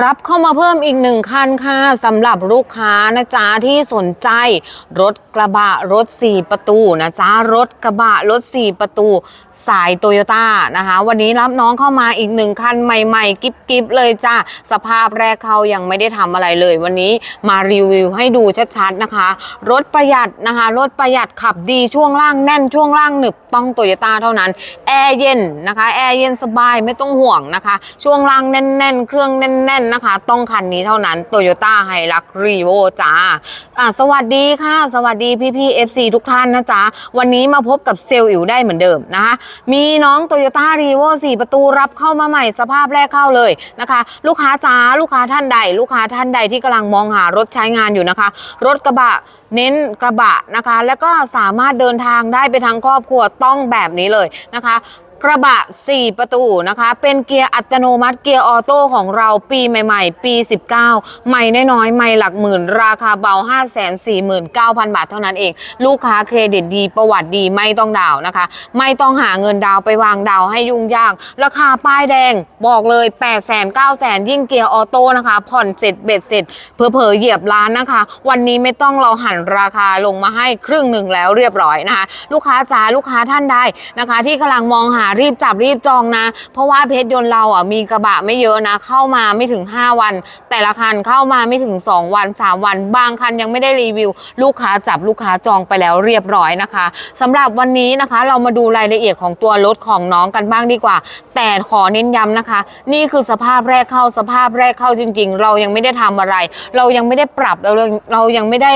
รับเข้ามาเพิ่มอีกหนึ่งคันค่ะสำหรับลูกค้านะจ๊ะที่สนใจ รถกระบะรถ 4 ประตูนะจ๊ะรถกระบะรถ 4 ประตู สายโตโยต้านะคะ วันนี้รับน้องเข้ามาอีกหนึ่งคันใหม่ๆ กิ๊บๆเลยจ้าสภาพแรกเขายังไม่ได้ทำอะไรเลย วันนี้มารีวิวให้ดูชัดๆนะคะ รถประหยัดนะคะ รถประหยัดขับดีช่วงล่างแน่นช่วงล่างหนึบต้องโตโยต้าเท่านั้นแอร์เย็นนะคะแอร์เย็นสบายไม่ต้องห่วงนะคะ ช่วงล่างแน่น ๆ เครื่องแน่นๆนะคะ ต้องคันนี้เท่านั้นโตโยต้าไฮรักรีโวจ้าสวัสดีค่ะ สวัสดีพี่ๆ FC ทุกท่านนะจ๊ะ วันนี้มาพบกับเซลล์อิ๋วได้เหมือนเดิมนะคะ มีน้องโตโยต้ารีโว4ประตูรับเข้ามาใหม่สภาพแรกเข้าเลยนะคะ ลูกค้าจ้าลูกค้าท่านใด ลูกค้าท่านใดที่กำลังมองหารถใช้งานอยู่นะคะ รถกระบะเน้นกระบะนะคะ แล้วก็สามารถเดินทางได้ไปทั้งครอบครัวต้องแบบนี้เลยนะคะ กระบะ 4 ประตูนะคะ เป็นเกียร์อัตโนมัติเกียร์ออโต้ของเราปีใหม่ๆ ปี 19ใหม่น้อยๆใหม่หลักหมื่น ราคาเบา 549,000 บาทเท่านั้นเอง ลูกค้าเครดิตดีประวัติดีไม่ต้องดาวนะคะ ไม่ต้องหาเงินดาวไปวางดาวให้ยุ่งยาก ราคาป้ายแดงบอกเลย 8 0 0 0 0 9 0 0 0ยิ่งเกียร์ออโต้นะคะ ผ่อนเสร็จเบ็ดเสร็จเผลอเหยียบล้านนะคะ วันนี้ไม่ต้องเราหันราคาลงมาให้ครึ่งหนึ่งแล้วเรียบร้อยนะคะ ลูกค้าจ๋าลูกค้าท่านใดนะคะ ที่กำลังมองหารีบจับรีบจองนะ เพราะว่าเพชรยนต์เราอะมีกระบะไม่เยอะนะ เข้ามาไม่ถึง 5 วัน แต่ละคันเข้ามาไม่ถึง 2 วัน 3 วัน บางคันยังไม่ได้รีวิว ลูกค้าจับลูกค้าจองไปแล้วเรียบร้อยนะคะสำหรับวันนี้นะคะ เรามาดูรายละเอียดของตัวรถของน้องกันบ้างดีกว่า แต่ขอเน้นย้ำนะคะ นี่คือสภาพแรกเข้าสภาพแรกเข้าจริง ๆ เรายังไม่ได้ทำอะไร เรายังไม่ได้ปรับเราเรายังไม่ได้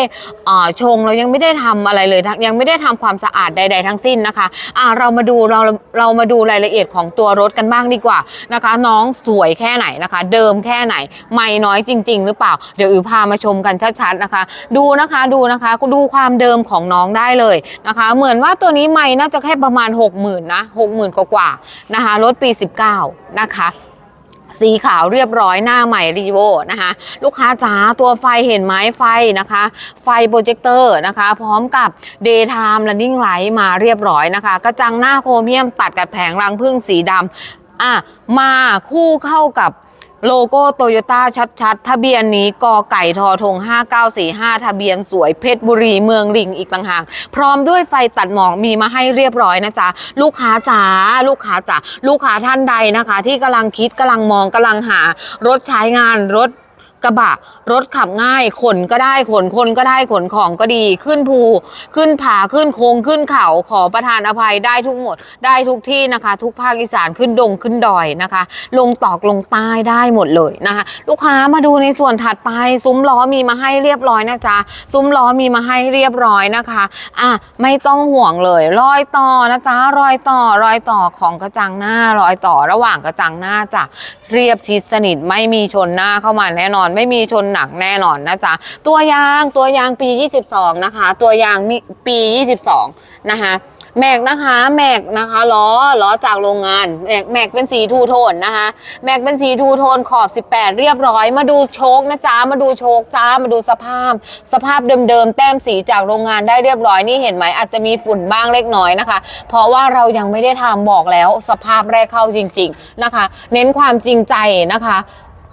อ่าชงเรายังไม่ได้ทำอะไรเลยยังไม่ได้ทำความสะอาดใด ๆ ทั้งสิ้นนะคะอ่าเรามาดูเราเรามาดูรายละเอียดของตัวรถกันบ้างดีกว่านะคะ น้องสวยแค่ไหนนะคะ เดิมแค่ไหน ไม่น้อยจริง ๆ หรือเปล่า เดี๋ยวอิวพามาชมกันชัดๆนะคะ ดูนะคะดูนะคะดูความเดิมของน้องได้เลยนะคะ เหมือนว่าตัวนี้ไม่น่าจะแค่ประมาณ 60,000นะ60,000กว่าๆนะคะรถปี 19 นะคะ สีขาวเรียบร้อยหน้าใหม่รีโวนะคะลูกค้าจ๋าตัวไฟเห็นไหมไฟนะคะ ไฟโปรเจคเตอร์นะคะ พร้อมกับ Daytime Running Light มาเรียบร้อยนะคะ กระจังหน้าโครเมียมตัดกับแผงรังพึ่งสีดำอะมาคู่เข้ากับ โลโก้โตโยต้าชัดๆ ทะเบียนนี้กอไก่ทอทง 5945 ทะเบียนสวยเพชรบุรีเมืองลิงอีกต่างหาก พร้อมด้วยไฟตัดหมอกมีมาให้เรียบร้อยนะจ๊ะ ลูกค้าจ๋าลูกค้าจ๋าลูกค้าท่านใดนะคะ ที่กำลังคิดกำลังมองกำลังหารถใช้งานรถ กระบะ รถขับง่าย ขนก็ได้ขนคนก็ได้ขนของก็ดี ขึ้นภู ขึ้นผาขึ้นโค้งขึ้นเขาขอประทานอภัยได้ทุกหมด ได้ทุกที่นะคะ ทุกภาคอีสานขึ้นดงขึ้นดอยนะคะ ลงตอกลงใต้ได้หมดเลยนะคะ ลูกค้ามาดูในส่วนถัดไป ซุ้มล้อมีมาให้เรียบร้อยนะจ๊ะซุ้มล้อมีมาให้เรียบร้อยนะคะอะไม่ต้องห่วงเลย รอยต่อนะจ๊ะรอยต่อรอยต่อของกระจังหน้ารอยต่อระหว่างกระจังหน้าจ้ะเรียบชิดสนิทไม่มีชนหน้าเข้ามาแน่นอนไม่มีชนหนักแน่นอนนะจ๊ะ ตัวยางตัวยางปี 22 นะคะ ตัวยางมีปี 22 นะคะแม็กนะคะแม็กนะคะล้อล้อจากโรงงานแม็กแม็กเป็นสีทูโทนนะคะแม็กเป็นสีทูโทนขอบ 18 เรียบร้อย มาดูโชคนะจ๊ะมาดูโชคจ้ามาดูสภาพ สภาพเดิมๆแต้มสีจากโรงงานได้เรียบร้อยนี่เห็นไหมอาจจะมีฝุ่นบ้างเล็กน้อยนะคะ เพราะว่าเรายังไม่ได้ทำบอกแล้วสภาพแรกเข้าจริง ๆนะคะ เน้นความจริงใจนะคะ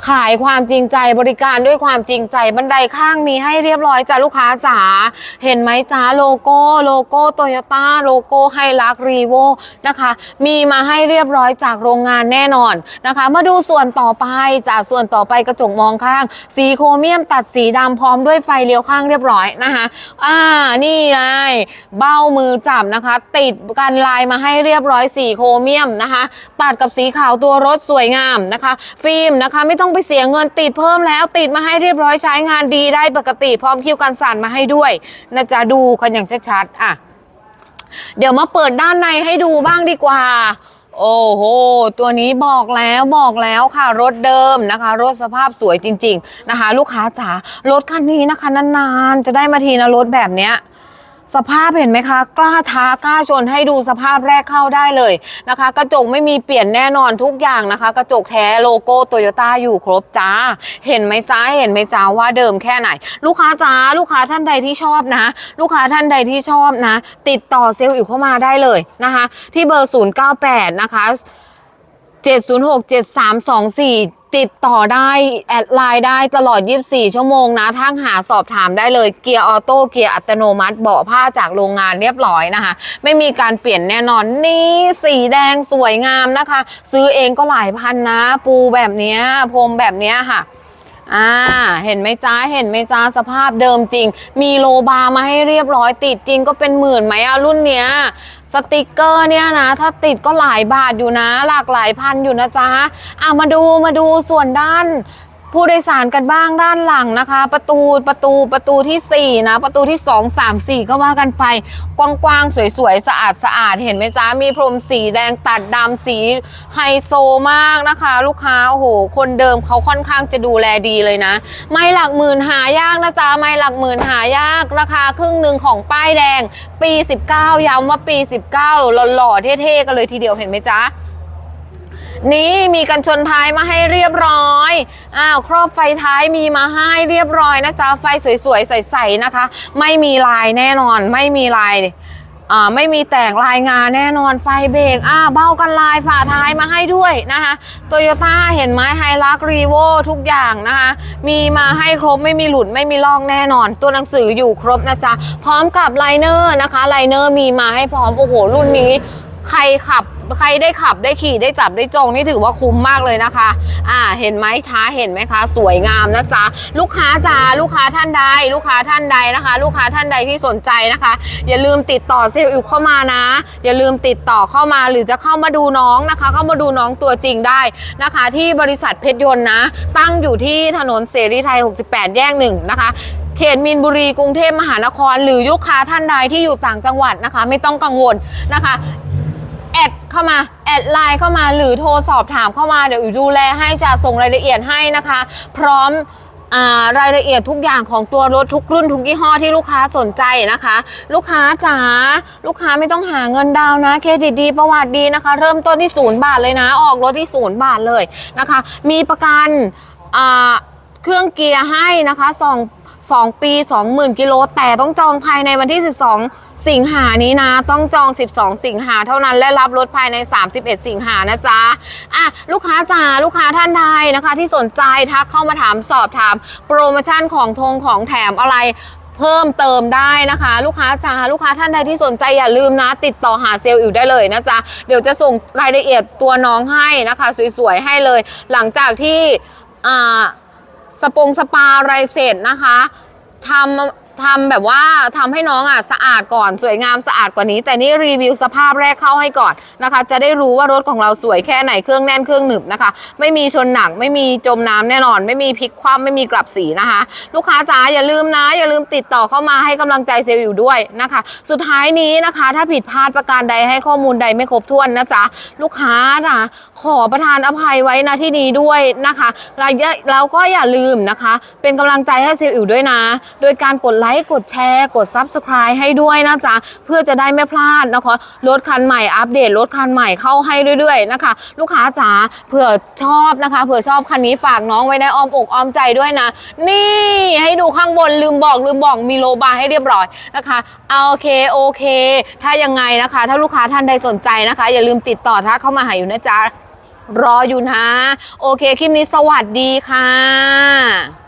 ขายความจริงใจบริการด้วยความจริงใจบันไดข้างมีให้เรียบร้อยจ้าลูกค้าจ๋าเห็นไหมจ้าโลโก้โลโก้โตโยต้าโลโก้ไฮรักรีโวนะคะ มีมาให้เรียบร้อยจากโรงงานแน่นอนนะคะ มาดูส่วนต่อไปจากส่วนต่อไปกระจกมองข้าง สีโครเมียมตัดสีดำพร้อมด้วยไฟเลี้ยวข้างเรียบร้อยนะคะอ่านี่ไงเบ้ามือจับนะคะ ติดกันลายมาให้เรียบร้อยสีโครเมียมนะคะ ตัดกับสีขาวตัวรถสวยงามนะคะ ฟิล์มนะคะไม่ต้องไปเสียเงินติดเพิ่มแล้วติดมาให้เรียบร้อยใช้งานดีได้ปกติ พร้อมคิวกันสั่นมาให้ด้วยนะจ๊ะดูกันอย่างชัดๆอะเดี๋ยวมาเปิดด้านในให้ดูบ้างดีกว่า โอ้โห ตัวนี้บอกแล้วบอกแล้วค่ะ รถเดิมนะคะ รถสภาพสวยจริง ๆ นะคะ ลูกค้าจ๋ารถคันนี้นะคะ นานๆ จะได้มาทีนะรถแบบเนี้ย สภาพเห็นไหมคะ กล้าท้ากล้าชนให้ดูสภาพแรกเข้าได้เลยนะคะ กระจกไม่มีเปลี่ยนแน่นอนทุกอย่างนะคะ กระจกแท้โลโก้โตโยต้าอยู่ครบจ้า เห็นไหมจ้าเห็นไหมจ้าว่าเดิมแค่ไหน ลูกค้าจ้าลูกค้าท่านใดที่ชอบนะ ลูกค้าท่านใดที่ชอบนะ ติดต่อเซลล์อิ๋วเข้ามาได้เลยนะคะ ที่เบอร์ 098 นะคะ706 7324 ติดต่อได้แอดไลน์ได้ตลอด 24 ชั่วโมงนะทั้งหาสอบถามได้เลยเกียร์ออโต้เกียร์อัตโนมัติเบาะผ้าจากโรงงานเรียบร้อยนะคะ ไม่มีการเปลี่ยนแน่นอนนี่สีแดงสวยงามนะคะ ซื้อเองก็หลายพันนะ ปูแบบนี้พรมแบบนี้ค่ะอ่า เห็นไหมจ้าเห็นไหมจ้าสภาพเดิมจริง มีโลบาร์มาให้เรียบร้อยติดจริงก็เป็นหมื่นไหมอะรุ่นเนี้ย สติกเกอร์เนี่ยนะถ้าติดก็หลายบาทอยู่นะ หลากหลายพันอยู่นะจ๊ะอะมาดูมาดูส่วนด้าน ผู้โดยสารกันบ้างด้านหลังนะคะ ประตูประตูประตูทีสี่ 4 นะ ประตูที่ 2 3 4 ก็ว่ากันไป กว้างๆ สวยๆ สะอาดสะอาดเห็นไหมจ๊ะ มีพรมสีแดงตัดดำสีไฮโซมากนะคะ ลูกค้า โอ้โห คนเดิมเขาค่อนข้างจะดูแลดีเลยนะ ไม่หลักหมื่นหายากนะจ๊ะ ไม่หลักหมื่นหายาก ราคาครึ่งหนึ่งของป้ายแดง ปี 19 ย้ำว่าปี 19 หล่อๆ เท่ๆ กันเลยทีเดียวเห็นไหมจ๊ะ นี่มีกันชนท้ายมาให้เรียบร้อย อ้าวครอบไฟท้ายมีมาให้เรียบร้อยนะจ๊ะไฟสวยๆ ใสๆนะคะ ไม่มีลายแน่นอน ไม่มีลายอ่าไม่มีแต่งลายงานแน่นอนไฟเบรกอ่าเบ้ากันลายฝาท้ายมาให้ด้วยนะคะโตโยต้าเห็นไหมไฮรักรีโวทุกอย่างนะคะมีมาให้ครบไม่มีหลุดไม่มีล่อกแน่นอน ตัวหนังสืออยู่ครบนะจ๊ะ พร้อมกับไลเนอร์นะคะไลเนอร์มีมาให้พร้อม โอ้โห รุ่นนี้ใครขับ ใครได้ขับได้ขี่ได้จับได้จองนี่ถือว่าคุ้มมากเลยนะคะ อ่า เห็นไหมท้าเห็นไหมคะ สวยงามนะจ๊ะ ลูกค้าจ๋าลูกค้าท่านใด ลูกค้าท่านใดนะคะ ลูกค้าท่านใดที่สนใจนะคะ อย่าลืมติดต่อเซลล์อิวเข้ามานะ อย่าลืมติดต่อเข้ามาหรือจะเข้ามาดูน้องนะคะ เข้ามาดูน้องตัวจริงได้นะคะ ที่บริษัทเพชรยนต์นะ ตั้งอยู่ที่ถนนเสรีไทย 68 แยกหนึ่งนะคะเขตมีนบุรีกรุงเทพมหานคร หรือลูกค้าท่านใดที่อยู่ต่างจังหวัดนะคะ ไม่ต้องกังวลนะคะ แอดเข้ามา แอดไลน์เข้ามาหรือโทรสอบถามเข้ามาเดี๋ยวอิ๋วดูแลให้จะส่งรายละเอียดให้นะคะ พร้อมอารายละเอียดทุกอย่างของตัวรถทุกรุ่นทุกยี่ห้อที่ลูกค้าสนใจนะคะ ลูกค้าจ๋าลูกค้าไม่ต้องหาเงินดาวน์นะเครดิตดีประวัติดีนะคะ เริ่มต้นที่ศูนย์บาทเลยนะ ออกรถที่ศูนย์บาทเลยนะคะ มีประกันอ่าเครื่องเกียร์ให้นะคะสอง สองปี 20,000 กิโล แต่ต้องจองภายในวันที่ 12 สิงหานี้นะ ต้องจอง 12 สิงหาเท่านั้นและรับรถภายใน 31 สิงหานะจ๊ะอะลูกค้าจ๋าลูกค้าท่านใดนะคะ ที่สนใจทักเข้ามาถามสอบถาม โปรโมชั่นของทงของแถมอะไรเพิ่มเติมได้นะคะ ลูกค้าจ๋าลูกค้าท่านใดที่สนใจอย่าลืมนะ ติดต่อหาเซลล์อยู่ได้เลยนะจ๊ะเดี๋ยวจะส่งรายละเอียดตัวน้องให้นะคะ สวยๆให้เลย หลังจากที่อ่า สปงสปาอะไรเสร็จนะคะทำ ทำแบบว่าทำให้น้องอะสะอาดก่อนสวยงามสะอาดกว่านี้ แต่นี่รีวิวสภาพแรกเข้าให้ก่อนนะคะ จะได้รู้ว่ารถของเราสวยแค่ไหนเครื่องแน่นเครื่องหนึบนะคะ ไม่มีชนหนักไม่มีจมน้ำแน่นอน ไม่มีพลิกคว่ำไม่มีกลับสีนะคะ ลูกค้าจ๋าอย่าลืมนะ อย่าลืมติดต่อเข้ามาให้กำลังใจเซลล์อยู่ด้วยนะคะ สุดท้ายนี้นะคะ ถ้าผิดพลาดประการใดให้ข้อมูลใดไม่ครบถ้วนนะจ๊ะลูกค้านะขอประทานอภัยไว้นะที่นี้ด้วยนะคะแล้วแล้วก็อย่าลืมนะคะ เป็นกำลังใจให้เซลล์อยู่ด้วยนะ โดยการกดไลค์กดแชร์ กด Subscribe ให้ด้วยนะจ๊ะ เพื่อจะได้ไม่พลาดนะคะรถคันใหม่อัปเดตรถคันใหม่เข้าให้เรื่อยๆนะคะ ลูกค้าจ๋าเผื่อชอบนะคะ เผื่อชอบคันนี้ฝากน้องไว้ในอ้อมอกอ้อมใจด้วยนะ นี่ให้ดูข้างบนลืมบอกลืมบอกมีโลบาร์ให้เรียบร้อยนะคะเอาโอเคโอเค ถ้ายังไงนะคะ ถ้าลูกค้าท่านใดสนใจนะคะ อย่าลืมติดต่อทักเข้ามาหาอยู่นะจ๊ะรออยู่นะ โอเค คลิปนี้สวัสดีค่ะ